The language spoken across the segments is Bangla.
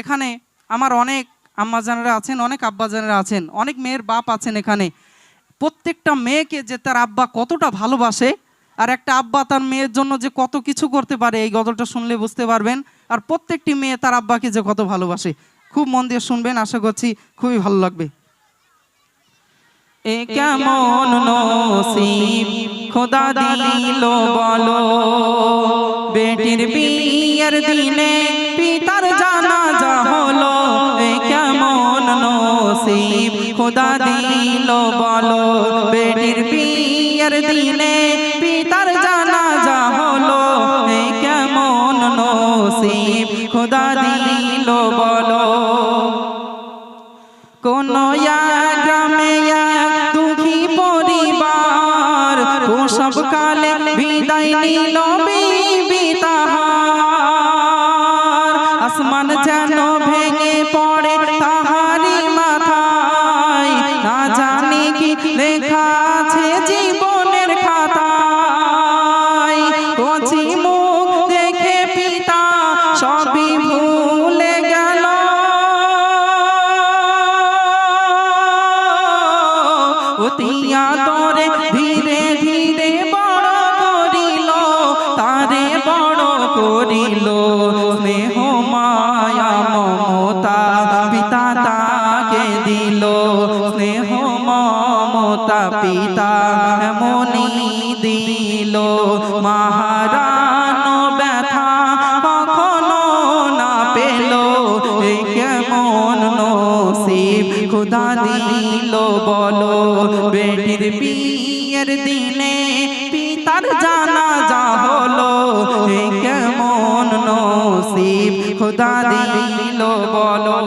এখানে আমার অনেক আম্মাজানেরা আছেন, অনেক আব্বাজানেরা আছেন, অনেক মেয়ের বাপ আছেন এখানে। প্রত্যেকটা মেয়েকে যে তার আব্বা কতটা ভালোবাসে, আর একটা আব্বা তার মেয়ের জন্য যে কত কিছু করতে পারে, এই গজলটা শুনলে বুঝতে পারবেন। আর প্রত্যেকটি মেয়ে তার আব্বাকে যে কত ভালোবাসে। খুব মন দিয়ে শুনবেন, আশা করছি খুবই ভালো লাগবে। এ কেমন নসিব, খোদা দিল বলো, বেটির বিয়ের দিনে নসিব খোদা দিল বলো বেটির বিয়ের দিনে লেখা আছে জীবনের দিল। মহারানো ব্যথা কখনো না পেল। কেমন নসিব খুদা দিল বলো। বেটির বিয়ের দিনে পিতার জানা যা হলো কেমন নসিব খুদা দিল বলো।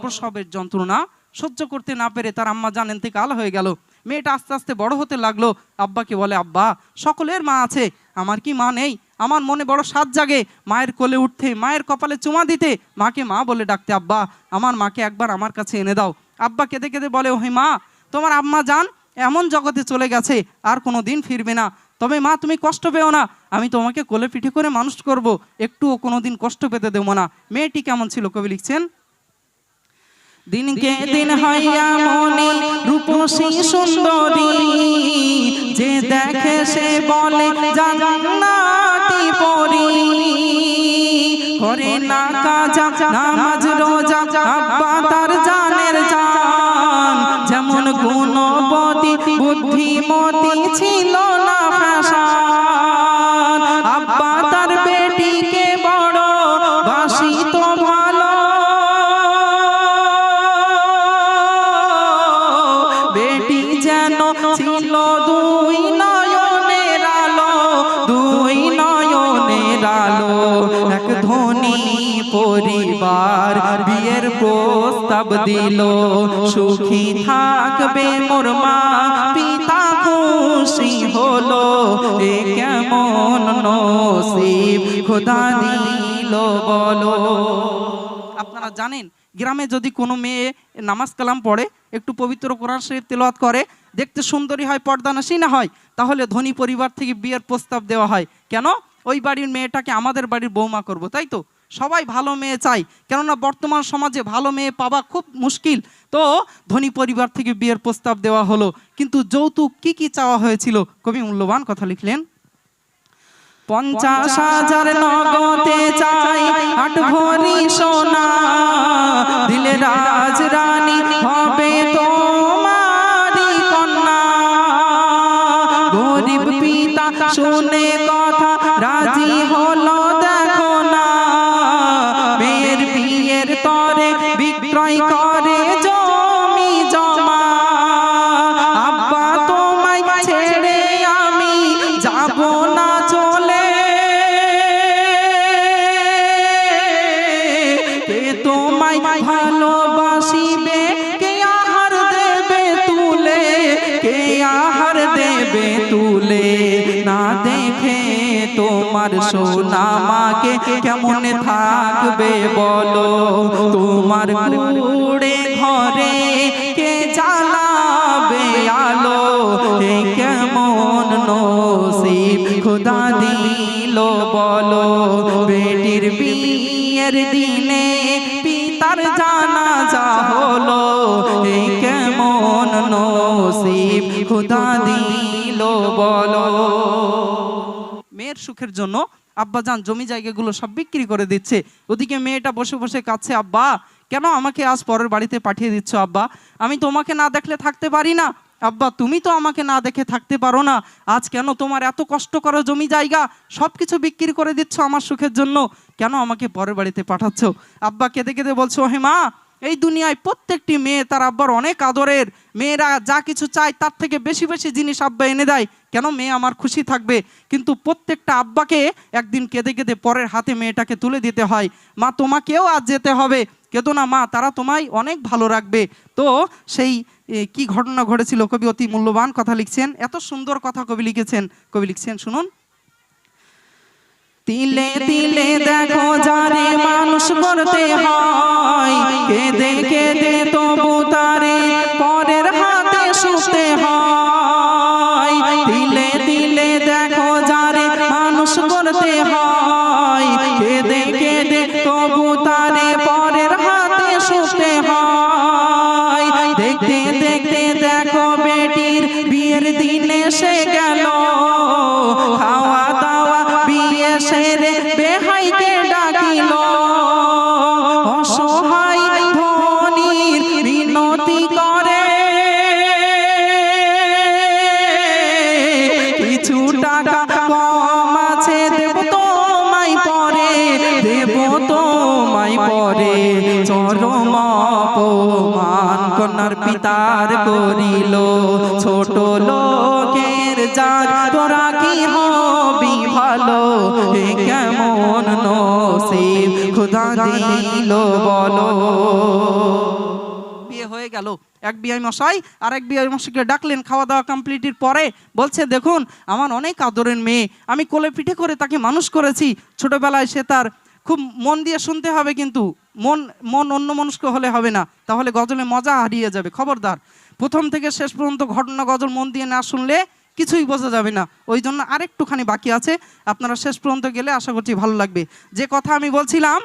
প্রসবের যন্ত্রণা সহ্য করতে না পেরে তার আম্মা জানেন থেকে আল হয়ে গেল। মেয়েটা আস্তে আস্তে বড় হতে লাগল। আব্বাকে বলে, আব্বা, সকলের মা আছে, আমার কি মা নেই? আমার মনে বড় সাত জাগে মায়ের কোলে উঠতে, মায়ের কপালে চুমা দিতে। মাকে মা বলে ডাকতে, আব্বা, আমার মাকে একবার আমার কাছে এনে দাও। আব্বা কেঁদে কেঁদে বলে, ওহে মা, তোমার আম্মা যান এমন জগতে চলে গেছে, আর কোনো দিন ফিরবে না। তবে মা, তুমি কষ্ট পেও না, আমি তোমাকে কোলে পিঠে করে মানুষ করব। একটুও কোনো দিন কষ্ট পেতে দেবো না। মেয়েটি কেমন ছিল কবি লিখছেন? দিনকে দিন হইয়া মনে রূপসী সুন্দরী যে দেখে সে বলে জান্নাতি পরি। করে না কাজা নামাজ রোজা আব্বা তার জানের প্রস্তাব দিল, সুখী থাকবে মোর মা, পিতা খুশি হলো, এ কেমন নসিব খোদা দিল বলো। আপনারা জানেন, গ্রামে যদি কোনো মেয়ে নামাজ কালাম পড়ে, একটু পবিত্র কোরআন শরীফ তেলাওয়াত করে, দেখতে সুন্দরী হয়, পর্দা না হয়, তাহলে ধনী পরিবার থেকে বিয়ের প্রস্তাব দেওয়া হয়। কেন? ওই বাড়ির মেয়েটাকে আমাদের বাড়ির বৌমা করব, তাই তো? সবাই ভালো মেয়ে চাই। কেননা বর্তমান সমাজে ভালো মেয়ে পাওয়া খুব মুশকিল। তো ধনী পরিবার থেকে বিয়ের প্রস্তাব দেওয়া হলো। কিন্তু যৌতুক কি কি চাওয়া হয়েছিল? কবি মূল্যবান কথা লিখলেন, পঞ্চাশ হাজার নগদে চাই আট ভরি সোনা। দিলে রাজ রানী হবে তোমারি তোমার সোনা মাকে কেমন থাকবে বলো? তোমার কুড়ে ঘরে কে জ্বালাবে আলো? কেমন নসিব খোদা দিল বলো? বেটির বিয়ে বিয়ের দিনে পিতার জানাজা হলো। এই কেমন নসিব খুদা দিল বলো? মেয়ের সুখের জন্য। আব্বা যান, জমি জায়গাগুলো সব বিক্রি করে দিচ্ছে। ওদিকে মেয়েটা বসে বসে কাছে আব্বা, কেন আমাকে আজ পরের বাড়িতে পাঠিয়ে দিচ্ছ, আব্বা? আমি তোমাকে না দেখলে থাকতে পারি না। আব্বা, তুমি তো আমাকে না দেখে থাকতে পারো না। আজ কেন তোমার এত কষ্ট করো জমি জায়গা? সব কিছু বিক্রি করে দিচ্ছ আমার সুখের জন্য। কেন আমাকে পরের বাড়িতে পাঠাচ্ছ? আব্বা কেঁদে কেঁদে বলছো হে মা, এই দুনিয়ায় প্রত্যেকটি মেয়ে তার আব্বার অনেক আদরের। মেয়েরা যা কিছু চায় তার থেকে বেশি বেশি জিনিস আব্বা এনে দেয়। কেন মেয়ে আমার খুশি থাকবে? কিন্তু প্রত্যেকটা আব্বাকে একদিন কেঁদে কেঁদে পরের হাতে মেয়েটাকে তুলে দিতে হয়। মা, তোমাকেও আজ যেতে হবে। কেঁদো না, মা, তারা তোমায় অনেক ভালো রাখবে। তো সেই কি ঘটনা ঘটেছিল? কবি অতি মূল্যবান কথা লিখছেন। এত সুন্দর কথা কবি লিখেছেন। কবি লিখছেন, শুনুন। তিলে তিলে দেখো যারে মানুষ করতে হয়। বিনতি করে। কিছু টাকা কম আছে দেব তোমায় পরে দেব তোমায় পরে। চরম অপমান কন্যার পিতার করিল। ছোট লোকের যার তোরা কি হবি ভালো এ কেমন নসিব? খুদা দিল বলো। হয়ে গেল। এক বিআই মশাই আর এক বিআই মশাইকে ডাকলেন খাওয়া দাওয়া কমপ্লিটের পরে। বলছে, দেখুন, আমার অনেক আদরের মেয়ে। আমি কোলে পিঠে করে তাকে মানুষ করেছি। ছোটবেলায় সে তার খুব মন দিয়ে শুনতে হবে কিন্তু মন মন অন্য মনস্ক হলে হবে না। তাহলে গজলে মজা হারিয়ে যাবে। খবরদার। প্রথম থেকে শেষ পর্যন্ত ঘটনা গজল মন দিয়ে না শুনলে কিছুই বোঝা যাবে না। ওই জন্য আরেকটুখানি বাকি আছে। আপনারা শেষ পর্যন্ত গেলে আশা করছি ভালো লাগবে। যে কথা আমি বলছিলাম,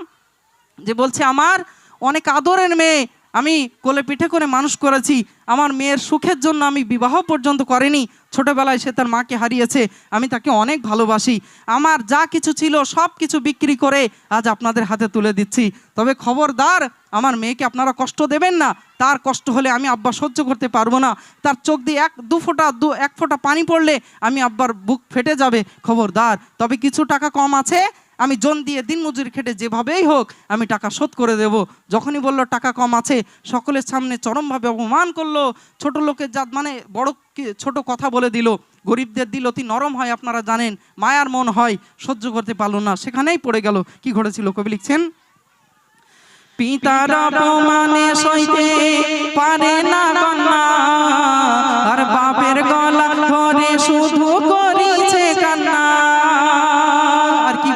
যে বলছে, আমার অনেক আদরের মেয়ে। আমি কোলে পিঠে করে মানুষ করেছি। আমার মেয়ের সুখের জন্য আমি বিবাহ পর্যন্ত করিনি। ছোটবেলায় সে তার মাকে হারিয়েছে। আমি তাকে অনেক ভালোবাসি। আমার যা কিছু ছিল সব কিছু বিক্রি করে আজ আপনাদের হাতে তুলে দিচ্ছি। তবে খবরদার, আমার মেয়েকে আপনারা কষ্ট দেবেন না। তার কষ্ট হলে আমি আব্বা সহ্য করতে পারব না। তার চোখ দিয়ে এক, দু ফোঁটা, দু, এক ফোঁটা পানি পড়লে আমি আব্বার বুক ফেটে যাবে। খবরদার, তবে কিছু টাকা কম আছে? আমি জন দিয়ে দিন মজুরি খেটে যেভাবেই হোক আমি টাকা শোধ করে দেব। যখনই বলল, টাকা কম আছে। সকলের সামনে চরমভাবে অপমান করল। ছোট লোকের জাত মানে বড় ছোট কথা বলে দিল। গরিবদের দিল, অতি নরম হয় আপনারা জানেন, মায়ার মন হয়, সহ্য করতে পারল না। সেখানেই পড়ে গেল। কি ঘটেছিল কবি লিখছেন? পিতার অপমানে সইতে পারে না আর বাপের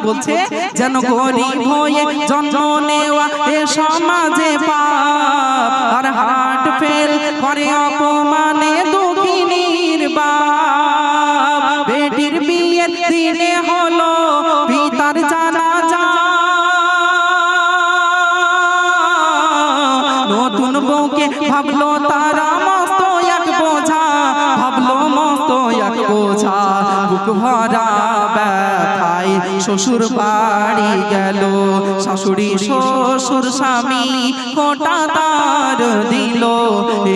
বলছে যেন গরিব হয়ে জন্ম নেওয়া এ সমাজে পাপ। আর হার্ট ফেল করে অপমানে দুঃখিনীর বাপ। বেটির বিয়ের দিনে হলো পিতার জানা নতুন বউকে ভাবলো তারা মস্ত এক বোঝা। ভাবলো মস্ত এক বোঝা। বুক ভরা ব্যথায় শ্বশুর বাড়ি গেল। শাশুড়ি শ্বশুর স্বামী ফোটা তার দিল।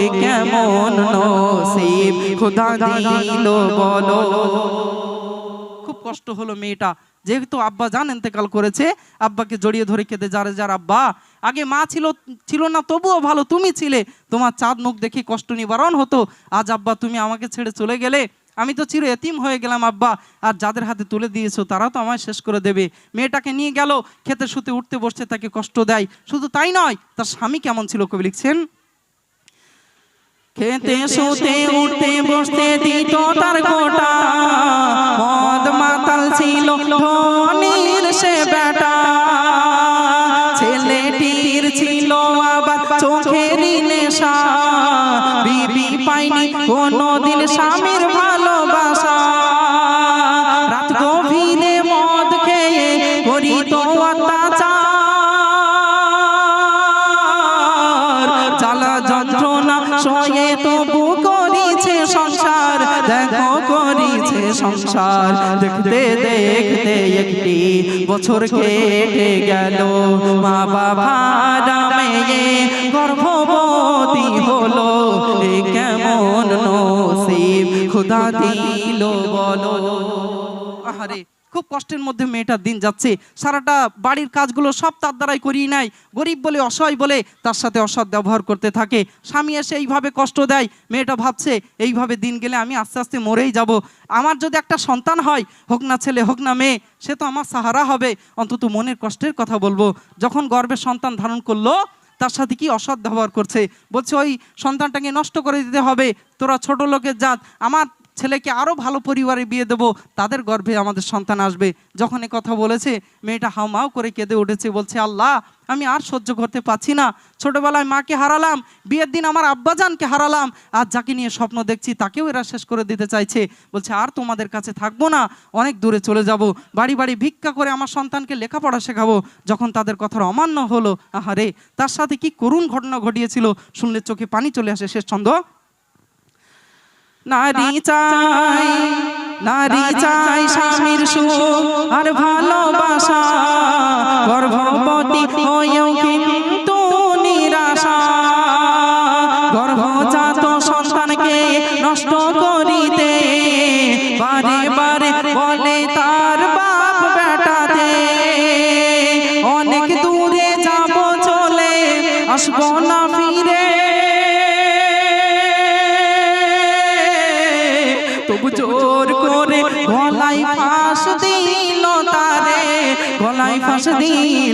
এ কেমন নসিব খোদা দিল বলো। খুব কষ্ট হলো মেয়েটা। যেহেতু আব্বা জান এতেকাল করেছে আব্বাকে জড়িয়ে ধরে খেতে যারে যার আব্বা। আগে মা ছিল ছিল না তবুও ভালো তুমি ছিলে। তোমার চাঁদ মুখ দেখে কষ্ট নিবারণ হতো। আজ আব্বা তুমি আমাকে ছেড়ে চলে গেলে। আমি তো চির এতিম হয়ে গেলাম আব্বা। আর যাদের হাতে তুলে দিয়েছ তারা তো আমায় শেষ করে দেবে। মেয়েটাকে নিয়ে গেল খেতে শুতে উঠতে বসতে তাকে কষ্ট দেয়। শুধু তাই নয় তার স্বামী কেমন ছিল কবি লিখছেন? খেতে শুতে উঠতে বসতে দিত তার গোটা। মদ মাতাল ছিল ধনির সে বেটা ছেলেটির ছিল আবার চোখেরই নেশা। বিবি পাইনি কোনোদিন স্বামীর ভালোবাসা সংসার দেখতে দেখতে একটি বছর কেটে গেল। মা বাবা মেয়ে গর্ভবতী হলো। কেমন নসিব, খুদা দিল বলো। আহারে খুব কষ্টের মধ্যে মেয়েটার দিন যাচ্ছে। সারাটা বাড়ির কাজগুলো সব তার দ্বারাই করিয়ে নেয়। গরিব বলে, অসহায় বলে তার সাথে অসৎ ব্যবহার করতে থাকে। স্বামী এসে এইভাবে কষ্ট দেয়। মেয়েটা ভাবছে, এইভাবে দিন গেলে আমি আস্তে আস্তে মরেই যাব। আমার যদি একটা সন্তান হয়, হোক না ছেলে, হোক না মেয়ে, সে তো আমার সাহারা হবে। অন্তত মনের কষ্টের কথা বলব। যখন গর্বের সন্তান ধারণ করল, তার সাথে কি অসৎ ব্যবহার করছে? বলছে, ওই সন্তানটাকে নষ্ট করে দিতে হবে। তোরা ছোট লোকের জাত। আমার ছেলেকে আরও ভালো পরিবারে বিয়ে দেবো, তাদের গর্ভে আমাদের সন্তান আসবে। যখন এ কথা বলেছে, মেয়েটা হাউমাউ করে কেঁদে উঠেছে, বলছে, আল্লাহ, আমি আর সহ্য করতে পারছি না। ছোটবেলায় মাকে হারালাম, বিয়ের দিন আমার আব্বাজানকে হারালাম আর যাকে নিয়ে স্বপ্ন দেখছি, তাকেও এরা শেষ করে দিতে চাইছে। বলছে, আর তোমাদের কাছে থাকব না, অনেক দূরে চলে যাব। বাড়ি বাড়ি ভিক্ষা করে আমার সন্তানকে লেখাপড়া শেখাবো। যখন তাদের কথার অমান্য হলো, আহারে, তার সাথে কি করুণ ঘটনা ঘটিয়েছিল? শুনলে চোখে পানি চলে আসে, শেষ ছন্দ নারী চাই নারী চাই স্বামীর সুখ আর ভালোবাসা। গর্ভবতী হয়েও কিন্তু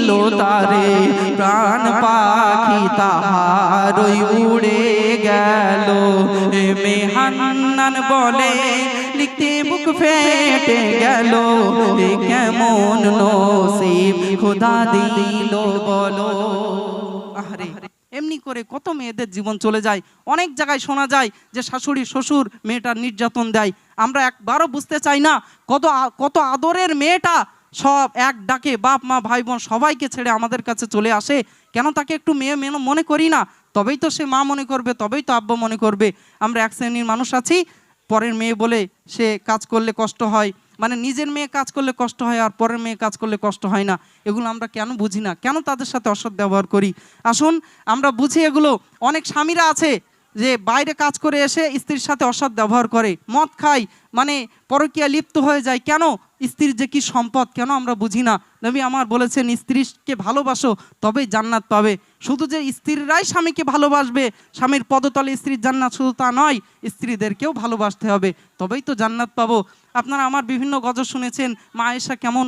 দিল তারে, প্রাণ পাখি তাহারই উড়ে গেল। এ মেহান্নান বলে, লিখতে বুক ফেটে গেল। এ কেমন নসিব খোদা দিল বলো। আরে এমনি করে কত মেয়েদের জীবন চলে যায়। অনেক জায়গায় শোনা যায় যে শাশুড়ি, শ্বশুর মেয়েটার নির্যাতন দেয়। আমরা একবারও বুঝতে চাই না কত কত আদরের মেয়েটা সব এক ডাকে বাপ, মা, ভাই, বোন সবাইকে ছেড়ে আমাদের কাছে চলে আসে। কেন তাকে একটু মেয়ে মেনে মনে করি না? তবেই তো সে মা মনে করবে, তবেই তো আব্বা মনে করবে। আমরা এক শ্রেণির মানুষ আছি। পরের মেয়ে বলে সে কাজ করলে কষ্ট হয়। মানে নিজের মেয়ে কাজ করলে কষ্ট হয় আর পরের মেয়ে কাজ করলে কষ্ট হয় না। এগুলো আমরা কেন বুঝি না? কেন তাদের সাথে অসৎ ব্যবহার করি? আসুন, আমরা বুঝি এগুলো। অনেক স্বামীরা আছে যে বাইরে কাজ করে এসে স্ত্রীর সাথে অসৎ ব্যবহার করে। মদ খায় মানে পরকীয়া লিপ্ত হয়ে যায়। কেন? স্ত্রীর যে কি সম্পদ, কেন আমরা বুঝি না? নবী আমার বলেছেন, স্ত্রীকে ভালোবাসো, তবেই জান্নাত পাবে। শুধু যে স্ত্রীরাই স্বামীকে ভালোবাসবে, স্বামীর পদতলে স্ত্রীর জান্নাত শুধু তা নয়, স্ত্রীদেরকেও ভালোবাসতে হবে, তবেই তো জান্নাত পাবো। আপনারা আমার বিভিন্ন গজল শুনেছেন, মা আয়েশা কেমন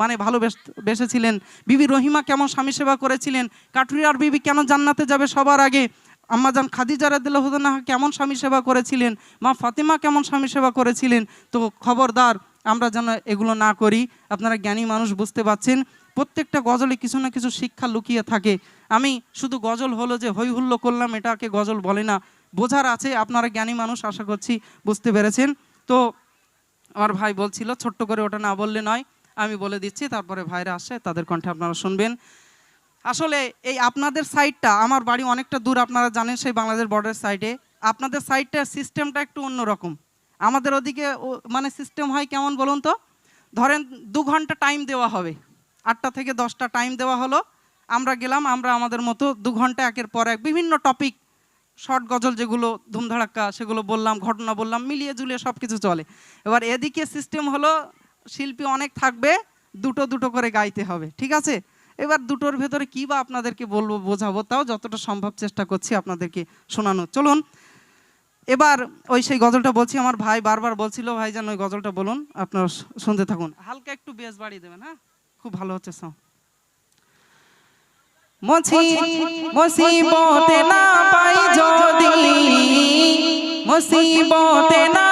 মানে ভালোবেসেছিলেন বিবি রহিমা কেমন স্বামী সেবা করেছিলেন, কাঠুরিয়ার বিবি কেন জান্নাতে যাবে সবার আগে, আম্মাজান খাদিজা রাদিল্লাহুদানা কেমন স্বামী সেবা করেছিলেন, মা ফাতেমা কেমন স্বামী সেবা করেছিলেন, তো খবরদার আমরা যেন এগুলো না করি। আপনারা জ্ঞানী মানুষ বুঝতে পাচ্ছেন, প্রত্যেকটা গজলে কিছু না কিছু শিক্ষা লুকিয়ে থাকে। আমি শুধু গজল হলো যে হৈ হুল্লো করলাম, এটাকে গজল বলে না। বোঝার আছে, আপনারা জ্ঞানী মানুষ, আশা করছি বুঝতে পেরেছেন। তো আমার ভাই বলছিল, ছোট্ট করে ওটা না বললে নয়, আমি বলে দিচ্ছি, তারপরে ভাইরা আসে তাদের কণ্ঠে আপনারা শুনবেন। আসলে এই আপনাদের সাইডটা আমার বাড়ি অনেকটা দূর, আপনারা জানেন সেই বাংলাদেশ বর্ডার সাইডে আপনাদের সাইডটার সিস্টেমটা একটু অন্যরকম। আমাদের ওদিকে মানে সিস্টেম হয় কেমন বলুন তো? ধরেন দু ঘণ্টা টাইম দেওয়া হবে। আটটা থেকে দশটা টাইম দেওয়া হলো। আমরা গেলাম, আমরা আমাদের মতো দু ঘণ্টা একের পর এক বিভিন্ন টপিক শর্ট গজল যেগুলো, ধুমধাড়াক্কা সেগুলো বললাম, ঘটনা বললাম, মিলিয়ে জুলিয়ে সব কিছু চলে। এবার এদিকে সিস্টেম হলো, শিল্পী অনেক থাকবে, দুটো দুটো করে গাইতে হবে, ঠিক আছে? এবার দুটোর ভেতরে কী বা আপনাদেরকে বলব, বোঝাবো, তাও যতটা সম্ভব চেষ্টা করছি আপনাদেরকে শোনানো চলুন এবার ওই সেই গজলটা বলছি, আমার ভাই বারবার বলছিল, ভাই যেন ওই গজলটা বলুন, আপনার শুনতে থাকুন। হালকা একটু বেশ বাড়িয়ে দেবেন হ্যাঁ? খুব ভালো হচ্ছে সাউন্ড মুসিবতে না পাই যদি। মুসিবতে না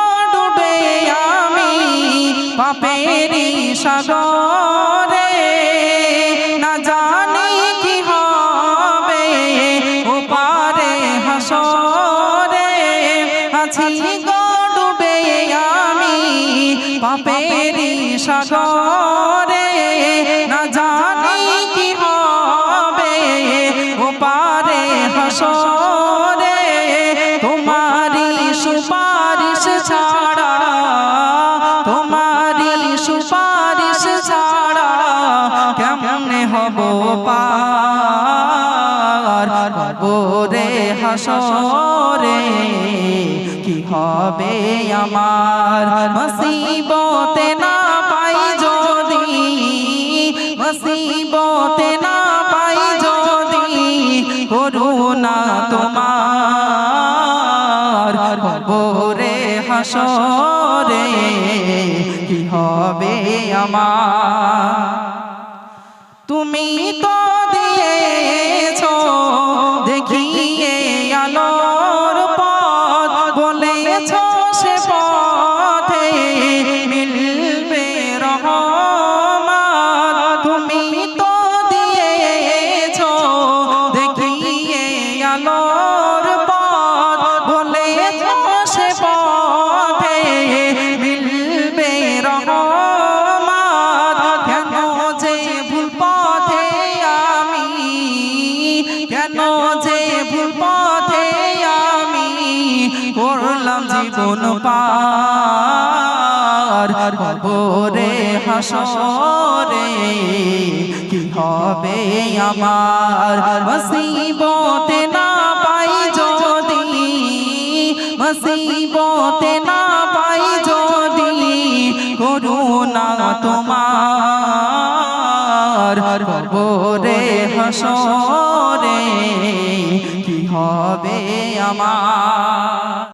পাপেরি সাগরে। হব পার। রে হাসরে কি হবে আমার? মসিবতে না পাই যদি, মসিবতে না পাই যদি করুণা তোমার। কবরে হাসরে কি হবে আমার? তুমি তো জীবন পার, কবরে হাসরে কি হবে আমার? মসিবতে না পাই যদি, মসিবতে না পাই যদি করুণা তোমার। কবরে হাসরে কি হবে আমার?